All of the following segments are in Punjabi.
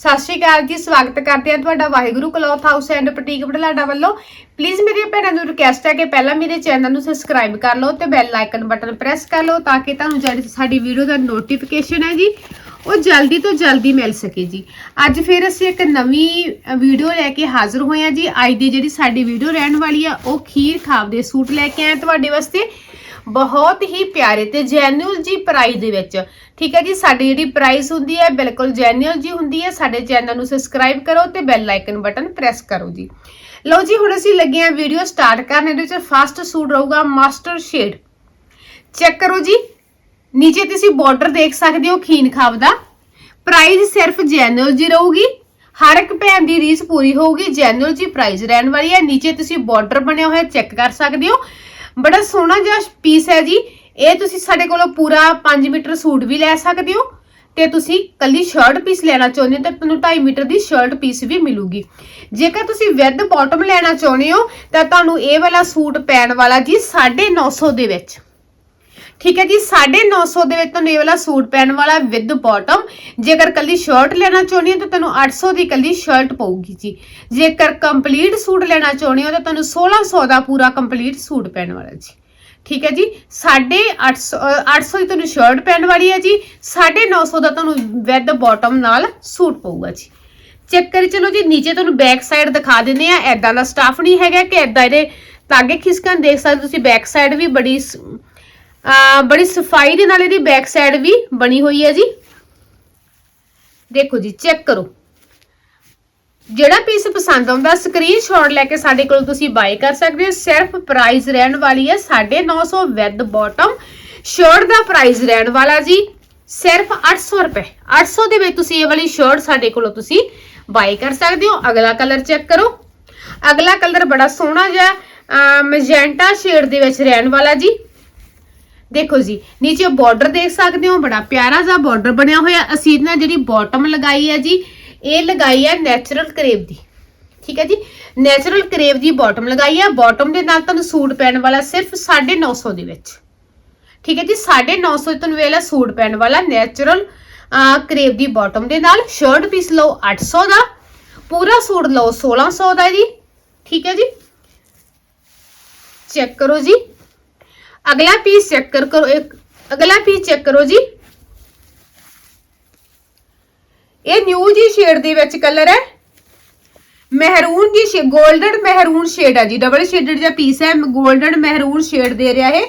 ਸਤਿ ਸ਼੍ਰੀ ਅਕਾਲ ਜੀ, ਸਵਾਗਤ ਕਰਦੇ ਹਾਂ ਤੁਹਾਡਾ Waheguru cloth house and boutique Batlada ਵੱਲੋਂ। ਪਲੀਜ਼ ਮੇਰੀ ਭੈਣਾਂ ਨੂੰ ਰਿਕਵੈਸਟ ਹੈ ਕਿ ਪਹਿਲਾਂ ਮੇਰੇ ਚੈਨਲ ਨੂੰ ਸਬਸਕ੍ਰਾਈਬ ਕਰ ਲਓ ਤੇ ਬੈਲ ਆਈਕਨ ਬਟਨ ਪ੍ਰੈਸ ਕਰ ਲਓ ਤਾਂ ਕਿ ਤੁਹਾਨੂੰ ਜਿਹੜੀ ਸਾਡੀ ਵੀਡੀਓ ਦਾ ਨੋਟੀਫਿਕੇਸ਼ਨ ਹੈ ਜੀ, ਉਹ ਜਲਦੀ ਤੋਂ ਜਲਦੀ ਮਿਲ ਸਕੇ ਜੀ। ਅੱਜ ਫਿਰ ਅਸੀਂ ਇੱਕ ਨਵੀਂ ਵੀਡੀਓ ਲੈ ਕੇ ਹਾਜ਼ਰ ਹੋਏ ਹਾਂ ਜੀ। ਅੱਜ ਦੀ ਜਿਹੜੀ ਸਾਡੀ ਵੀਡੀਓ ਰਹਿਣ ਵਾਲੀ ਆ, ਉਹ ਖੀਰ ਖਾਬ ਦੇ ਸੂਟ ਲੈ ਕੇ ਆਏ ਤੁਹਾਡੇ ਵਾਸਤੇ। ਬਹੁਤ ਹੀ ਪਿਆਰੇ ਤੇ ਜੈਨੂਅਲ ਜੀ ਪ੍ਰਾਈਸ ਦੇ ਵਿੱਚ। ਠੀਕ ਹੈ ਜੀ, ਸਾਡੀ ਜਿਹੜੀ ਪ੍ਰਾਈਸ ਹੁੰਦੀ ਹੈ, ਬਿਲਕੁਲ ਜੈਨੂਅਲ ਜੀ ਹੁੰਦੀ ਹੈ। ਸਾਡੇ ਚੈਨਲ ਨੂੰ ਸਬਸਕ੍ਰਾਈਬ ਕਰੋ ਤੇ ਬੈਲ ਆਈਕਨ ਬਟਨ ਪ੍ਰੈਸ ਕਰੋ ਜੀ। ਲਓ ਜੀ, ਹੁਣ ਅਸੀਂ ਲੱਗੇ ਹਾਂ ਵੀਡੀਓ ਸਟਾਰਟ ਕਰਨ, ਇਹਦੇ ਵਿੱਚ ਫਸਟ ਸੂਟ ਰਹੂਗਾ ਮਾਸਟਰ ਸ਼ੇਡ ਚੈੱਕ ਕਰੋ ਜੀ, ਨੀਚੇ ਤੁਸੀਂ ਬਾਰਡਰ ਦੇਖ ਸਕਦੇ ਹੋ ਖੀਨ ਖਾਬ ਦਾ। ਪ੍ਰਾਈਸ ਸਿਰਫ ਜੈਨੂਅਲ ਜੀ ਰਹੂਗੀ। ਹਰ ਇੱਕ ਭੈਣ ਦੀ ਰੀਸ ਪੂਰੀ ਹੋਊਗੀ ਜੈਨੂਅਲ ਜੀ ਪ੍ਰਾਈਸ ਰਹਿਣ ਵਾਲੀ ਹੈ। ਨੀਚੇ ਤੁਸੀਂ ਬਾਰਡਰ ਬਣਿਆ ਹੋਇਆ ਚੈੱਕ ਕਰ ਸਕਦੇ ਹੋ। ਬੜਾ ਸੋਹਣਾ ਜਿਹਾ ਪੀਸ ਹੈ ਜੀ। ਇਹ ਤੁਸੀਂ ਸਾਡੇ ਕੋਲੋਂ ਪੂਰਾ 5 ਮੀਟਰ ਸੂਟ ਵੀ ਲੈ ਸਕਦੇ ਹੋ ਤੇ ਤੁਸੀਂ ਕੱਲੀ ਸ਼ਰਟ ਪੀਸ ਲੈਣਾ ਚਾਹੁੰਦੇ ਹੋ ਤਾਂ ਤੁਹਾਨੂੰ 2.5 ਮੀਟਰ ਦੀ ਸ਼ਰਟ ਪੀਸ ਵੀ ਮਿਲੂਗੀ। ਜੇਕਰ ਤੁਸੀਂ ਵਿਦ ਬਾਟਮ ਲੈਣਾ ਚਾਹੁੰਦੇ ਹੋ ਤਾਂ ਤੁਹਾਨੂੰ ਇਹ ਵਾਲਾ ਸੂਟ ਪੈਣ ਵਾਲਾ ਜੀ 950 ਦੇ ਵਿੱਚ। ਠੀਕ ਹੈ ਜੀ 950 ਦੇ ਵਿੱਚ ਤੁਹਾਨੂੰ ਇਹ ਵਾਲਾ ਸੂਟ ਪੈਣ ਵਾਲਾ ਵਿਦ ਬਾਟਮ ਜੇਕਰ ਕੱਲੀ ਸ਼ਰਟ ਲੈਣਾ ਚਾਹੁੰਦੇ ਹੋ ਤਾਂ ਤੁਹਾਨੂੰ 800 ਦੀ ਕੱਲੀ ਸ਼ਰਟ ਪਊਗੀ ਜੀ। ਜੇਕਰ ਕੰਪਲੀਟ ਸੂਟ ਲੈਣਾ ਚਾਹੁੰਦੇ ਹੋ ਤਾਂ ਤੁਹਾਨੂੰ 1600 ਦਾ ਪੂਰਾ ਕੰਪਲੀਟ ਸੂਟ ਪੈਣ ਵਾਲਾ ਜੀ। ਠੀਕ ਹੈ ਜੀ 850 800 ਦੀ ਤੁਹਾਨੂੰ ਸ਼ਰਟ ਪੈਣ ਵਾਲੀ ਹੈ ਜੀ। 950 ਦਾ ਤੁਹਾਨੂੰ ਵਿਦ ਬਾਟਮ ਨਾਲ ਸੂਟ ਪਊਗਾ ਜੀ। ਚੈੱਕ ਕਰੀ ਚਲੋ ਜੀ, ਨੀਚੇ ਤੁਹਾਨੂੰ ਬੈਕ ਸਾਈਡ ਦਿਖਾ ਦਿੰਦੇ ਆ ਐਦਾਂ ਦਾ ਸਟਾਫ ਨਹੀਂ ਹੈਗਾ ਕਿ ਐਦਾਂ ਇਹਦੇ ਤਾਗੇ ਖਿਸਕਣ। ਦੇਖ ਸਕਦੇ ਤੁਸੀਂ ਬੈਕ ਸਾਈਡ ਵੀ ਬੜੀ ਸ- ਬੜੀ ਸਫ਼ਾਈ ਦੇ ਨਾਲ ਇਹਦੀ ਬੈਕ ਸਾਈਡ ਵੀ ਬਣੀ ਹੋਈ ਹੈ ਜੀ। ਦੇਖੋ ਜੀ ਚੈੱਕ ਕਰੋ। ਜਿਹੜਾ ਪੀਸ ਪਸੰਦ ਆਉਂਦਾ ਸਕਰੀਨਸ਼ਾਟ ਲੈ ਕੇ ਸਾਡੇ ਕੋਲ ਤੁਸੀਂ ਬਾਈ ਕਰ ਸਕਦੇ ਹੋ। ਸਿਰਫ ਪ੍ਰਾਈਸ ਰਹਿਣ ਵਾਲੀ ਹੈ 950 ਵਿਦ ਬਾਟਮ ਸ਼ਰਟ ਦਾ ਪ੍ਰਾਈਸ ਰਹਿਣ ਵਾਲਾ ਜੀ, ਸਿਰਫ 800 ਰੁਪਏ। 800 ਦੇ ਵਿੱਚ ਤੁਸੀਂ ਇਹ ਵਾਲੀ ਸ਼ਰਟ ਸਾਡੇ ਕੋਲੋਂ ਤੁਸੀਂ ਬਾਈ ਕਰ ਸਕਦੇ ਹੋ। ਅਗਲਾ ਕਲਰ ਚੈੱਕ ਕਰੋ। ਅਗਲਾ ਕਲਰ ਬੜਾ ਸੋਹਣਾ ਜਿਹਾ ਮੈਜੈਂਟਾ ਸ਼ੇਡ ਦੇ ਵਿੱਚ ਰਹਿਣ ਵਾਲਾ ਜੀ। ਦੇਖੋ ਜੀ, ਨੀਚੇ ਬਾਰਡਰ ਦੇਖ ਸਕਦੇ ਹੋ, ਬੜਾ ਪਿਆਰਾ ਜਿਹਾ ਬਾਰਡਰ ਬਣਿਆ ਹੋਇਆ। ਅਸੀਂ ਇਹਦੇ ਜਿਹੜੀ ਬਾਟਮ ਲਗਾਈ ਹੈ ਜੀ, ਇਹ ਲਗਾਈ ਹੈ ਨੈਚੁਰਲ ਕਰੇਵ ਦੀ। ਠੀਕ ਹੈ ਜੀ? ਨੈਚੁਰਲ ਕਰੇਵ ਦੀ ਬਾਟਮ ਲਗਾਈ ਹੈ। ਬਾਟਮ ਦੇ ਨਾਲ ਤੁਹਾਨੂੰ ਸੂਟ ਪੈਣ ਵਾਲਾ ਸਿਰਫ 950 ਦੇ ਵਿੱਚ। ਠੀਕ ਹੈ ਜੀ? 950 ਦੇ ਤੁਹਾਨੂੰ ਇਹ ਸੂਟ ਪੈਣ ਵਾਲਾ ਨੈਚੁਰਲ ਕਰੇਵ ਦੀ ਬਾਟਮ ਦੇ ਨਾਲ। ਸ਼ਰਟ ਪੀਸ ਲਓ 800 ਦਾ। ਪੂਰਾ ਸੂਟ ਲਓ 1600 ਦਾ ਜੀ। ਠੀਕ ਹੈ ਜੀ? ਚੈੱਕ ਕਰੋ ਜੀ। ਅਗਲਾ ਪੀਸ ਚੈੱਕ ਕਰੋ ਅਗਲਾ ਪੀਸ ਚੈੱਕ ਕਰੋ ਜੀ। ਇਹ ਨਿਊ ਜੀ ਸ਼ੇਡ ਦੇ ਵਿੱਚ ਕਲਰ ਹੈ। ਮਹਿਰੂਨ ਜੀ ਸ਼ੇ 골ਡਨ ਮਹਿਰੂਨ ਸ਼ੇਡ ਹੈ ਜੀ। ਡਬਲ ਸ਼ੇਡਡ ਜਿਹਾ ਪੀਸ ਹੈ। 골ਡਨ ਮਹਿਰੂਨ ਸ਼ੇਡ ਦੇ ਰਿਹਾ ਹੈ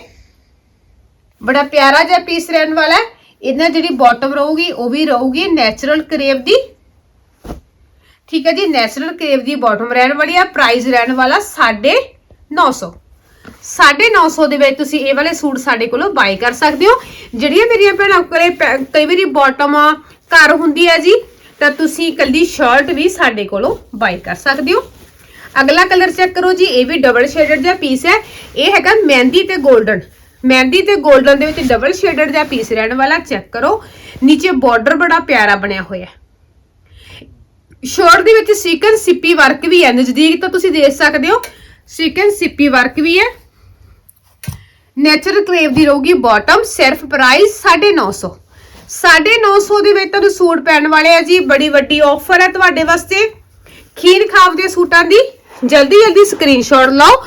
ਬੜਾ ਪਿਆਰਾ ਜਿਹਾ ਪੀਸ ਰਹਿਣ ਵਾਲਾ ਹੈ। ਇਹਨਾਂ ਜਿਹੜੀ ਬਾਟਮ ਰਹੂਗੀ, ਉਹ ਵੀ ਰਹੂਗੀ ਨੈਚੁਰਲ ਕਰੇਵ ਦੀ। ਠੀਕ ਹੈ ਜੀ ਨੈਚੁਰਲ ਕਰੇਵ ਦੀ ਬਾਟਮ ਰਹਿਣ ਵਾਲੀ ਆ। ਪ੍ਰਾਈਸ ਰਹਿਣ ਵਾਲਾ 950 950 ਦੇ ਵਿੱਚ ਤੁਸੀਂ ਇਹ ਵਾਲੇ ਸੂਟ ਸਾਡੇ ਕੋਲੋਂ ਬਾਈ ਕਰ ਸਕਦੇ ਹੋ। ਜਿਹੜੀਆਂ ਮੇਰੀਆਂ ਭੈਣਾਂ ਕੋਲੇ ਕਈ ਵਾਰੀ ਬਾਟਮ ਘਰ ਹੁੰਦੀ ਹੈ ਜੀ, ਤਾਂ ਤੁਸੀਂ ਕੱਲੀ ਸ਼ਰਟ ਵੀ ਸਾਡੇ ਕੋਲੋਂ ਬਾਈ ਕਰ ਸਕਦੇ ਹੋ। ਅਗਲਾ ਕਲਰ ਚੈੱਕ ਕਰੋ ਜੀ, ਇਹ ਵੀ ਡਬਲ ਸ਼ੇਡਡ ਜਿਹਾ ਪੀਸ ਹੈ। ਇਹ ਹੈਗਾ ਮਹਿੰਦੀ ਤੇ 골ਡਨ ਮਹਿੰਦੀ ਤੇ 골ਡਨ ਦੇ ਵਿੱਚ ਡਬਲ ਸ਼ੇਡਡ ਜਿਹਾ ਪੀਸ ਰਹਿਣ ਵਾਲਾ ਚੈੱਕ ਕਰੋ। ਨੀਚੇ ਬਾਰਡਰ ਬੜਾ ਪਿਆਰਾ ਬਣਿਆ ਹੋਇਆ ਹੈ। ਸ਼ੋਰਟ ਦੇ ਵਿੱਚ ਸੀਕਨ ਸਿੱਪੀ ਵਰਕ ਵੀ ਹੈ, ਨਜ਼ਦੀਕ ਤਾਂ ਤੁਸੀਂ ਦੇਖ ਸਕਦੇ ਹੋ। ਸਿਕਨ ਸਿੱਪੀ ਵਰਕ ਵੀ ਹੈ। ਨੇਚਰਲ ਕਰੇਵ ਦੀ ਰਹੂਗੀ ਬਾਟਮ ਸਿਰਫ ਪ੍ਰਾਈਸ 950 950 ਦੇ ਵਿੱਚ ਤੁਹਾਨੂੰ ਸੂਟ ਪੈਣ ਵਾਲੇ ਆ ਜੀ, ਬੜੀ ਵੱਡੀ ਆਫਰ ਹੈ ਤੁਹਾਡੇ ਵਾਸਤੇ। ਖੀਰ ਖਾਵ ਦੇ ਸੂਟਾਂ ਦੀ, ਜਲਦੀ ਜਲਦੀ ਸਕਰੀਨਸ਼ਾਟ ਲਓ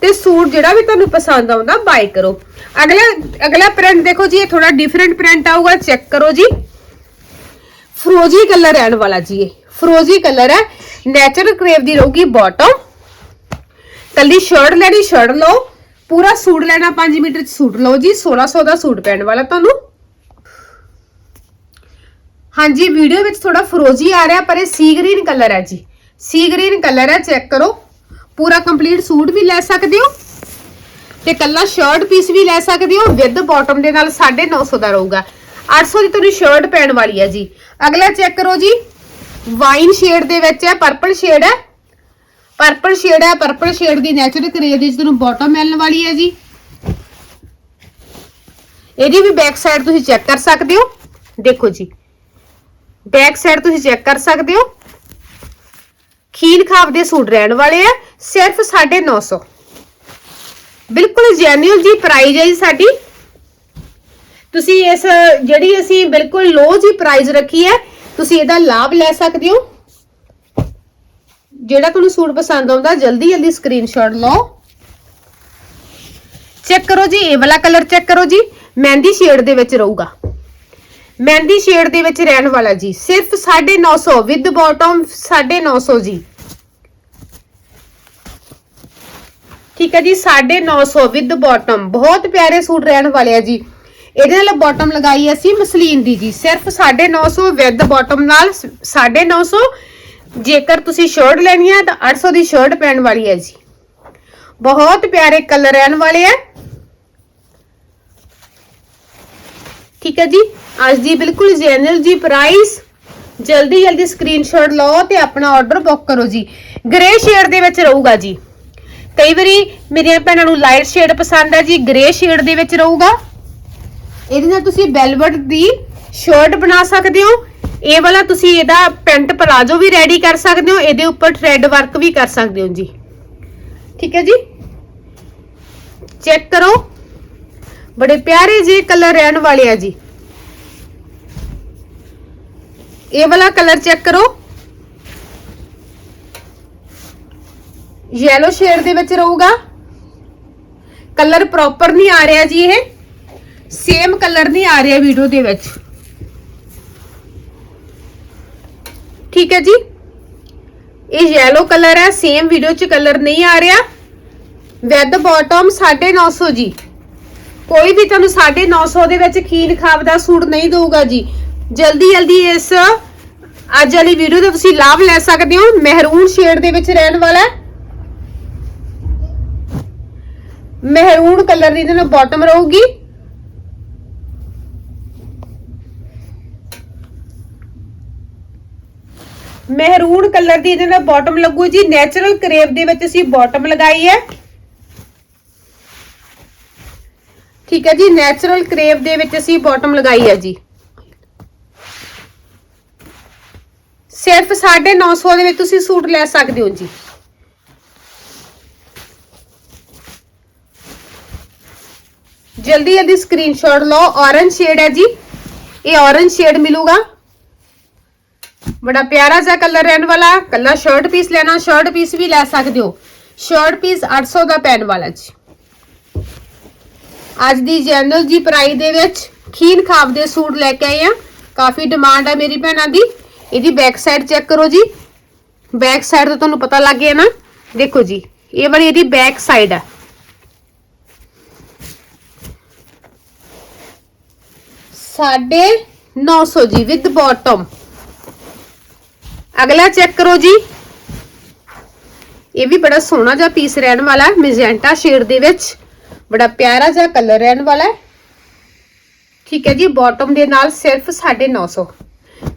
ਤੇ ਸੂਟ ਜਿਹੜਾ ਵੀ ਤੁਹਾਨੂੰ ਪਸੰਦ ਆਉਂਦਾ ਬਾਈ ਕਰੋ। ਅਗਲਾ ਅਗਲਾ ਪ੍ਰਿੰਟ ਦੇਖੋ ਜੀ, ਇਹ ਥੋੜਾ ਡਿਫਰੈਂਟ ਪ੍ਰਿੰਟ ਆਊਗਾ ਚੈੱਕ ਕਰੋ ਜੀ। ਫਰੋਜੀ ਕਲਰ ਰਹਿਣ ਵਾਲਾ ਜੀ ਇਹ। ਫਰੋਜੀ ਕਲਰ ਹੈ। ਨੈਚੁਰਲ ਕਰੇਵ ਦੀ ਰਹੂਗੀ ਬਾਟਮ ਕੱਲੀ ਸ਼ਰਟ ਲੈਣੀ ਸ਼ਰਟ ਲਓ। ਪੂਰਾ ਸੂਟ ਲੈਣਾ 5 ਮੀਟਰ ਚ ਸੂਟ ਲਓ ਜੀ 1600 ਦਾ ਸੂਟ ਪੈਣ ਵਾਲਾ ਤੁਹਾਨੂੰ। ਹਾਂਜੀ, ਵੀਡੀਓ ਵਿੱਚ ਥੋੜਾ ਫਰੋਜੀ ਆ ਰਿਹਾ, ਪਰ ਇਹ ਸੀ ਗ੍ਰੀਨ ਕਲਰ ਹੈ ਜੀ। ਸੀ ਗ੍ਰੀਨ ਕਲਰ ਹੈ ਚੈੱਕ ਕਰੋ। ਪੂਰਾ ਕੰਪਲੀਟ ਸੂਟ ਵੀ ਲੈ ਸਕਦੇ ਹੋ ਤੇ ਕੱਲਾ ਸ਼ਰਟ ਪੀਸ ਵੀ ਲੈ ਸਕਦੇ ਹੋ ਵਿਦ ਬਾਟਮ ਦੇ ਨਾਲ 950 ਦਾ ਰਹੂਗਾ। 800 ਦੀ ਤੁਹਾਨੂੰ ਸ਼ਰਟ ਪੈਣ ਵਾਲੀ ਹੈ ਜੀ। ਅਗਲਾ ਚੈੱਕ ਕਰੋ ਜੀ। ਵਾਈਨ ਸ਼ੇਡ ਦੇ ਵਿੱਚ ਹੈ ਪਰਪਲ ਸ਼ੇਡ ਹੈ। ਪਰਪਲ ਸ਼ੇਡ ਹੈ ਪਰਪਲ ਸ਼ੇਡ ਦੀ ਨੈਚੁਰਲ ਕਰੇਵ ਦੇ ਵਿੱਚ ਤੁਹਾਨੂੰ ਬਾਟਮ ਮਿਲਣ ਵਾਲੀ ਹੈ ਜੀ। ਇਹਦੀ ਵੀ ਬੈਕ ਸਾਈਡ ਤੁਸੀਂ ਚੈੱਕ ਕਰ ਸਕਦੇ ਹੋ। ਦੇਖੋ ਜੀ। ਬੈਕ ਸਾਈਡ ਤੁਸੀਂ ਚੈੱਕ ਕਰ ਸਕਦੇ ਹੋ। ਖੀਨ ਖਾਬ ਦੇ ਸੂਟ ਰਹਿਣ ਵਾਲੇ ਆ, ਸਿਰਫ 950 ਬਿਲਕੁਲ ਜੈਨੂਅਲ ਜੀ ਪ੍ਰਾਈਸ ਹੈ ਜੀ ਸਾਡੀ। ਤੁਸੀਂ ਇਸ, ਜਿਹੜੀ ਅਸੀਂ ਬਿਲਕੁਲ ਲੋ ਜੀ ਪ੍ਰਾਈਸ ਰੱਖੀ ਹੈ, ਤੁਸੀਂ ਇਹਦਾ ਲਾਭ ਲੈ ਸਕਦੇ ਹੋ। ਜਿਹੜਾ ਤੁਹਾਨੂੰ ਸੂਟ ਪਸੰਦ ਆਉਂਦਾ, ਜਲਦੀ ਜਲਦੀ ਸਕਰੀਨਸ਼ਾਟ ਲਓ। ਚੈੱਕ ਕਰੋ ਜੀ, ਇਹ ਵਾਲਾ ਕਲਰ ਚੈੱਕ ਕਰੋ ਜੀ। ਮਹਿੰਦੀ ਸ਼ੇਡ ਦੇ ਵਿੱਚ ਰਹੂਗਾ। ਮਹਿੰਦੀ ਸ਼ੇਡ ਦੇ ਵਿੱਚ ਰਹਿਣ ਵਾਲਾ ਜੀ। ਸਿਰਫ 950 ਵਿਦ ਬਾਟਮ 950 ਜੀ। ਠੀਕ ਹੈ ਜੀ 950 ਵਿਦ ਬਾਟਮ ਬਹੁਤ ਪਿਆਰੇ ਸੂਟ ਰਹਿਣ ਵਾਲੇ ਆ ਜੀ। ਇਹਦੇ ਨਾਲ ਬਾਟਮ ਲਗਾਈ ਅਸੀਂ ਮਸਲੀਨ ਦੀ ਜੀ। ਸਿਰਫ 950 ਵਿਦ ਬਾਟਮ ਨਾਲ 950 ਜੇਕਰ ਤੁਸੀਂ ਸ਼ਰਟ ਲੈਣੀ ਹੈ ਤਾਂ 800 ਦੀ ਸ਼ਰਟ ਪੈਣ ਵਾਲੀ ਹੈ ਜੀ। ਬਹੁਤ ਪਿਆਰੇ ਕਲਰ ਰਹਿਣ ਵਾਲੇ ਆ ਠੀਕ ਹੈ ਜੀ। ਅੱਜ ਦੀ ਬਿਲਕੁਲ ਜੈਨਰਲ ਜੀ ਪ੍ਰਾਈਸ ਜਲਦੀ ਜਲਦੀ ਸਕਰੀਨਸ਼ਾਟ ਲਓ ਤੇ ਆਪਣਾ ਆਰਡਰ ਬੁੱਕ ਕਰੋ ਜੀ। ਗ੍ਰੇ ਸ਼ੇਡ ਦੇ ਵਿੱਚ ਰਹੂਗਾ ਜੀ। ਕਈ ਵਾਰੀ ਮੇਰੀਆਂ ਭੈਣਾਂ ਨੂੰ ਲਾਈਟ ਸ਼ੇਡ ਪਸੰਦ ਹੈ ਜੀ ਗ੍ਰੇ ਸ਼ੇਡ ਦੇ ਵਿੱਚ ਰਹੂਗਾ। ਇਹਦੇ ਨਾਲ ਤੁਸੀਂ ਵੈਲਵਟ ਦੀ ਸ਼ਰਟ ਬਣਾ ਸਕਦੇ ਹੋ। ਇਹ ਵਾਲਾ ਤੁਸੀਂ ਇਹਦਾ ਪੈਂਟ ਪਲਾਜੋ ਵੀ ਰੈਡੀ ਕਰ ਸਕਦੇ ਹੋ, ਇਹਦੇ ਉੱਪਰ ਥ੍ਰੈਡ ਵਰਕ ਵੀ ਕਰ ਸਕਦੇ ਹੋ ਜੀ। ਠੀਕ ਹੈ ਜੀ? ਚੈੱਕ ਕਰੋ। ਬੜੇ ਪਿਆਰੇ ਜਿਹੇ ਕਲਰ ਰਹਿਣ ਵਾਲੇ ਆ ਜੀ। ਇਹ ਵਾਲਾ ਕਲਰ ਚੈੱਕ ਕਰੋ। ਯੈਲੋ ਸ਼ੇਡ ਦੇ ਵਿੱਚ ਰਹੂਗਾ। ਕਲਰ ਪ੍ਰੋਪਰ ਨਹੀਂ ਆ ਰਿਹਾ ਜੀ ਇਹ। ਸੇਮ ਕਲਰ ਨਹੀਂ ਆ ਰਿਹਾ ਵੀਡੀਓ ਦੇ ਵਿੱਚ। ਠੀਕ ਹੈ ਜੀ? ਇਹ ਯੈਲੋ ਕਲਰ ਹੈ ਸੇਮ ਵੀਡੀਓ 'ਚ ਕਲਰ ਨਹੀਂ ਆ ਰਿਹਾ। ਵਿਦ ਬਾਟਮ 950 ਜੀ। ਕੋਈ ਵੀ ਤੁਹਾਨੂੰ 950 ਦੇ ਵਿੱਚ ਖੀਨ ਖਾਬ ਦਾ ਸੂਟ ਨਹੀਂ ਦਊਗਾ ਜੀ। ਜਲਦੀ ਜਲਦੀ ਇਸ ਅੱਜ ਵਾਲੀ ਵੀਡੀਓ ਦਾ ਤੁਸੀਂ ਲਾਭ ਲੈ ਸਕਦੇ ਹੋ। ਮਹਿਰੂਨ ਸ਼ੇਡ ਦੇ ਵਿੱਚ ਰਹਿਣ ਵਾਲਾ ਹੈ। ਮਹਿਰੂਨ ਕਲਰ ਦੀ ਇਹਦੇ ਨਾਲ ਬਾਟਮ ਰਹੂਗੀ। ਮਹਿਰੂਨ ਕਲਰ ਦੀ ਇਹਦੇ ਨਾਲ ਬਾਟਮ ਲੱਗੂ ਜੀ। ਨੈਚੁਰਲ ਕਰੇਵ ਦੇ ਵਿੱਚ ਅਸੀਂ ਬਾਟਮ ਲਗਾਈ ਹੈ। ਠੀਕ ਹੈ ਜੀ ਨੈਚੁਰਲ ਕਰੇਵ ਦੇ ਵਿੱਚ ਅਸੀਂ ਬਾਟਮ ਲਗਾਈ ਹੈ ਜੀ। ਸਿਰਫ 950 ਦੇ ਵਿੱਚ ਤੁਸੀਂ ਸੂਟ ਲੈ ਸਕਦੇ ਹੋ ਜੀ। ਜਲਦੀ ਜਲਦੀ ਸਕਰੀਨਸ਼ਾਟ ਲਓ। ਔਰੰਜ ਸ਼ੇਡ ਹੈ ਜੀ। ਇਹ ਔਰੰਜ ਸ਼ੇਡ ਮਿਲੂਗਾ। ਬੜਾ ਪਿਆਰਾ ਜਿਹਾ ਕਲਰ ਰਹਿਣ ਵਾਲਾ। ਕੱਲਾ ਸ਼ਰਟ ਪੀਸ ਲੈਣਾ ਸ਼ਰਟ ਪੀਸ ਵੀ ਲੈ ਸਕਦੇ ਹੋ। ਸ਼ਰਟ ਪੀਸ 800 ਦਾ ਪੈਣ ਵਾਲਾ ਜੀ। ਅੱਜ ਦੀ ਜਨਰਲ ਜੀ ਪ੍ਰਾਈਸ ਦੇ ਵਿੱਚ ਖੀਨ ਖਾਬ ਦੇ ਸੂਟ ਲੈ ਕੇ ਆਏ ਆ। ਕਾਫੀ ਡਿਮਾਂਡ ਆ ਮੇਰੀ ਭੈਣਾਂ ਦੀ। ਇਹਦੀ ਬੈਕ ਸਾਈਡ ਚੈੱਕ ਕਰੋ ਜੀ। ਬੈਕ ਸਾਈਡ ਤੋਂ ਤੁਹਾਨੂੰ ਪਤਾ ਲੱਗ ਗਿਆ ਨਾ। ਦੇਖੋ ਜੀ, ਇਹ ਵਾਲੀ ਇਹਦੀ ਬੈਕ ਸਾਈਡ ਆ। ਸਾਢੇ 900 ਜੀ ਵਿਦ ਬਾਟਮ ਅਗਲਾ ਚੈੱਕ ਕਰੋ ਜੀ। ਇਹ ਵੀ ਬੜਾ ਸੋਹਣਾ ਜਿਹਾ ਪੀਸ ਰਹਿਣ ਵਾਲਾ ਹੈ ਮੈਜੈਂਟਾ ਸ਼ੇਡ ਦੇ ਵਿੱਚ। ਬੜਾ ਪਿਆਰਾ ਜਿਹਾ ਕਲਰ ਰਹਿਣ ਵਾਲਾ ਹੈ। ਠੀਕ ਹੈ ਜੀ ਬਾਟਮ ਦੇ ਨਾਲ ਸਿਰਫ 950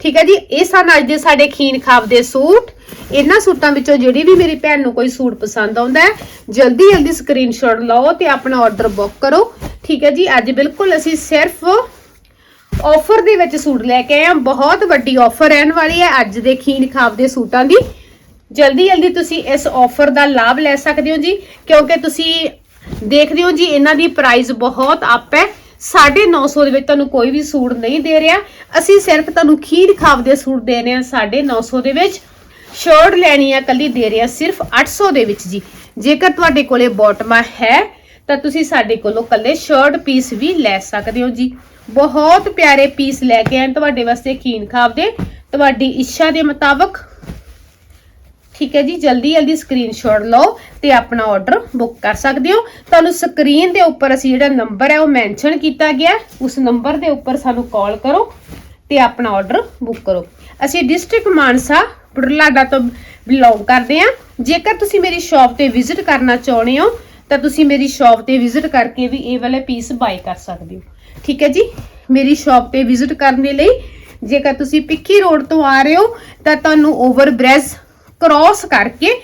ਠੀਕ ਹੈ ਜੀ, ਇਹ ਸਨ ਅੱਜ ਦੇ ਸਾਡੇ ਖੀਨ ਖਾਬ ਦੇ ਸੂਟ। ਇਹਨਾਂ ਸੂਟਾਂ ਵਿੱਚੋਂ ਜਿਹੜੀ ਵੀ ਮੇਰੀ ਭੈਣ ਨੂੰ ਕੋਈ ਸੂਟ ਪਸੰਦ ਆਉਂਦਾ ਹੈ, ਜਲਦੀ ਜਲਦੀ ਸਕਰੀਨਸ਼ਾਟ ਲਓ ਤੇ ਆਪਣਾ ਆਰਡਰ ਬੁੱਕ ਕਰੋ। ਠੀਕ ਹੈ ਜੀ, ਅੱਜ ਬਿਲਕੁਲ ਅਸੀਂ ਸਿਰਫ ਆਫਰ ਦੇ ਵਿੱਚ ਸੂਟ ਲੈ ਕੇ ਆਏ ਹਾਂ। ਬਹੁਤ ਵੱਡੀ ਆਫਰ ਰਹਿਣ ਵਾਲੀ ਹੈ ਅੱਜ ਦੇ ਖੀਨ ਖਾਬ ਦੇ ਸੂਟਾਂ ਦੀ। ਜਲਦੀ ਜਲਦੀ ਤੁਸੀਂ ਇਸ ਆਫਰ ਦਾ ਲਾਭ ਲੈ ਸਕਦੇ ਹੋ ਜੀ, ਕਿਉਂਕਿ ਤੁਸੀਂ ਦੇਖਦੇ ਹੋ ਜੀ, ਇਹਨਾਂ ਦੀ ਪ੍ਰਾਈਸ ਬਹੁਤ ਅਪ ਹੈ। 950 ਦੇ ਵਿੱਚ ਤੁਹਾਨੂੰ ਕੋਈ ਵੀ ਸੂਟ ਨਹੀਂ ਦੇ ਰਿਹਾ। ਅਸੀਂ ਸਿਰਫ ਤੁਹਾਨੂੰ ਖੀਰ ਖਾਬ ਦੇ ਸੂਟ ਦੇ ਰਹੇ ਹਾਂ 950 ਦੇ ਵਿੱਚ। ਸ਼ਰਟ ਲੈਣੀ ਆ ਕੱਲੀ ਦੇ ਰਹੇ ਹਾਂ ਸਿਰਫ 800 ਦੇ ਵਿੱਚ ਜੀ। ਜੇਕਰ ਤੁਹਾਡੇ ਕੋਲੇ ਬਾਟਮਾ ਹੈ, ਤਾਂ ਤੁਸੀਂ ਸਾਡੇ ਕੋਲੋਂ ਕੱਲੇ ਸ਼ਰਟ ਪੀਸ ਵੀ ਲੈ ਸਕਦੇ ਹੋ ਜੀ। ਬਹੁਤ ਪਿਆਰੇ ਪੀਸ ਲੈ ਕੇ ਆਏ ਤੁਹਾਡੇ ਵਾਸਤੇ ਖੀਨ ਖਾਬ ਦੇ। ਤੁਹਾਡੀ ਇੱਛਾ ਦੇ ਮੁਤਾਬਕ, ਠੀਕ ਹੈ ਜੀ, ਜਲਦੀ ਜਲਦੀ ਸਕਰੀਨਸ਼ਾਟ ਲਓ ਤੇ ਆਪਣਾ ਆਰਡਰ ਬੁੱਕ ਕਰ ਸਕਦੇ ਹੋ। ਤੁਹਾਨੂੰ ਸਕਰੀਨ ਦੇ ਉੱਪਰ ਅਸੀਂ ਜਿਹੜਾ ਨੰਬਰ ਹੈ ਉਹ ਮੈਂਸ਼ਨ ਕੀਤਾ ਗਿਆ। ਉਸ ਨੰਬਰ ਦੇ ਉੱਪਰ ਸਾਨੂੰ ਕਾਲ ਕਰੋ ਤੇ ਆਪਣਾ ਆਰਡਰ ਬੁੱਕ ਕਰੋ। ਅਸੀਂ ਡਿਸਟ੍ਰਿਕਟ ਮਾਨਸਾ, ਬੁਢਲਾਡਾ ਤੋਂ ਬਿਲੋਂਗ ਕਰਦੇ ਹਾਂ। ਜੇਕਰ ਤੁਸੀਂ ਮੇਰੀ ਸ਼ਾਪ ਤੇ ਵਿਜ਼ਿਟ ਕਰਨਾ ਚਾਹੁੰਦੇ ਹੋ, ਤਾਂ ਤੁਸੀਂ ਮੇਰੀ ਸ਼ਾਪ ਤੇ ਵਿਜ਼ਿਟ ਕਰਕੇ ਵੀ ਇਹ ਵਾਲੇ ਪੀਸ ਬਾਈ ਕਰ ਸਕਦੇ ਹੋ। ਠੀਕ ਹੈ ਜੀ? ਮੇਰੀ ਸ਼ਾਪ ਤੇ ਵਿਜ਼ਿਟ ਕਰਨ ਦੇ ਲਈ, ਜੇਕਰ ਤੁਸੀਂ ਪਿੱਕੀ ਰੋਡ ਤੋਂ ਆ ਰਹੇ ਹੋ, ਤਾਂ ਤੁਹਾਨੂੰ ਓਵਰ ਬ੍ਰਿਜ ਕ੍ਰਾਸ ਕਰਕੇ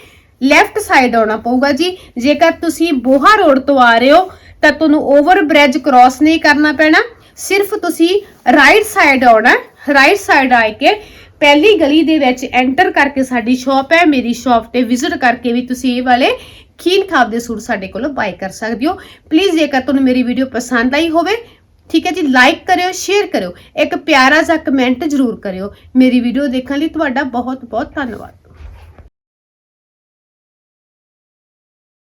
ਲੈਫਟ ਸਾਈਡ ਆਉਣਾ ਪਊਗਾ ਜੀ। ਜੇਕਰ ਤੁਸੀਂ ਬੋਹਾ ਰੋਡ ਤੋਂ ਆ ਰਹੇ ਹੋ, ਤਾਂ ਤੁਹਾਨੂੰ ਓਵਰ ਬ੍ਰਿਜ ਕ੍ਰਾਸ ਨਹੀਂ ਕਰਨਾ ਪੈਣਾ। ਸਿਰਫ ਤੁਸੀਂ ਰਾਈਟ ਸਾਈਡ ਆਉਣਾ ਰਾਈਟ ਸਾਈਡ ਆ ਕੇ ਪਹਿਲੀ ਗਲੀ ਦੇ ਵਿੱਚ ਐਂਟਰ ਕਰਕੇ ਸਾਡੀ ਸ਼ਾਪ ਹੈ। ਮੇਰੀ ਸ਼ਾਪ ਤੇ ਵਿਜ਼ਿਟ ਕਰਕੇ ਵੀ ਤੁਸੀਂ ਇਹ ਵਾਲੇ ਖੀਨ ਖਾਬ ਦੇ ਸੂਟ ਸਾਡੇ ਕੋਲੋਂ ਬਾਈ ਕਰ ਸਕਦੇ ਹੋ। ਪਲੀਜ਼ ਜੇਕਰ ਤੁਹਾਨੂੰ ਮੇਰੀ ਵੀਡੀਓ ਪਸੰਦ ਆਈ ਹੋਵੇ ਠੀਕ ਹੈ ਜੀ ਲਾਈਕ ਕਰਿਓ ਸ਼ੇਅਰ ਕਰਿਓ, ਇੱਕ ਪਿਆਰਾ ਜਿਹਾ ਕਮੈਂਟ ਜ਼ਰੂਰ ਕਰਿਓ। ਮੇਰੀ ਵੀਡੀਓ ਦੇਖਣ ਲਈ ਤੁਹਾਡਾ ਬਹੁਤ ਬਹੁਤ ਧੰਨਵਾਦ।